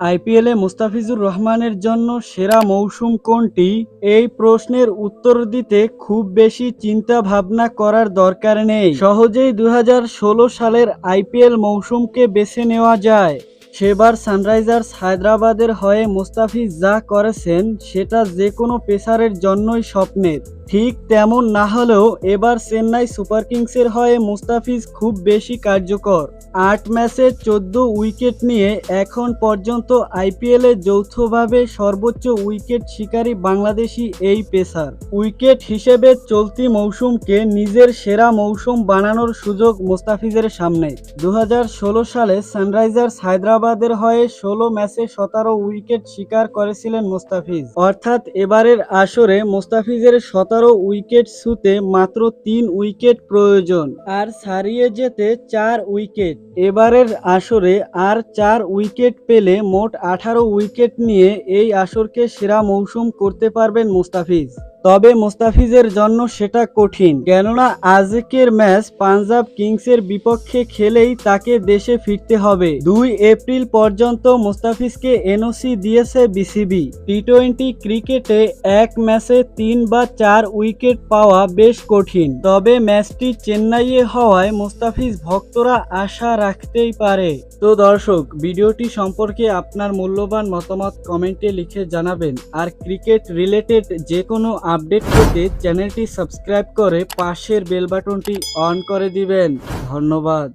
আইপিএলে মুস্তাফিজুর রহমানের জন্য সেরা মৌসুম কোনটি? এই প্রশ্নের উত্তর দিতে খুব বেশি চিন্তা ভাবনা করার দরকার নেই। সহজেই দু হাজার ষোলো সালের আইপিএল মৌসুমকে বেছে নেওয়া যায়। সেবার সানরাইজার্স হায়দ্রাবাদের হয়ে মুস্তাফিজ যা করেছেন, সেটা যে কোনো পেসারের জন্যই স্বপ্নের। ঠিক তেমন না হলেও এবার চেন্নাই সুপার কিংসের হয়ে মুস্তাফিজ খুব বেশি কার্যকর। আট ম্যাচে চোদ্দ উইকেট নিয়ে এখন পর্যন্ত আইপিএলে যৌথভাবে সর্বোচ্চ উইকেট শিকারী বাংলাদেশি এই পেসার। উইকেট হিসেবে চলতি মৌসুমকে নিজের সেরা মৌসুম বানানোর সুযোগ মুস্তাফিজের সামনে। দু হাজার ষোলো সালে সানরাইজার্স হায়দ্রাবাদের হয়ে ষোলো ম্যাচে সতেরো উইকেট শিকার করেছিলেন মুস্তাফিজ। অর্থাৎ এবারের আসরে মুস্তাফিজের সতেরো উইকেট ছুতে মাত্র তিন উইকেট প্রয়োজন। আর ছাড়িয়ে যেতে চার উইকেট। এবারের আসরে আর চার উইকেট পেলে মোট আঠারো উইকেট নিয়ে এই আসরকে সেরা মৌসুম করতে পারবেন মুস্তাফিজ। তবে মুস্তাফিজের জন্য সেটা কঠিন। কেননা আজকের ম্যাচ পাঞ্জাব কিংসের বিপক্ষে খেলেই তাকে দেশে ফিরতে হবে। দুই এপ্রিল পর্যন্ত মুস্তাফিজকে এনওসি দিয়েছে বিসিবি। টি টোয়েন্টি ক্রিকেটে এক ম্যাচে তিন বা চার উইকেট পাওয়া বেশ কঠিন। তবে ম্যাচটি চেন্নাইয়ে হওয়ায় মুস্তাফিজ ভক্তরা আশা রাখতেই পারে। তো দর্শক, ভিডিওটি সম্পর্কে আপনার মূল্যবান মতামত কমেন্টে লিখে জানাবেন। আর ক্রিকেট রিলেটেড যে কোনো আপডেট পেতে চ্যানেলটি সাবস্ক্রাইব করে পাশের বেল বাটনটি অন করে দিবেন। ধন্যবাদ।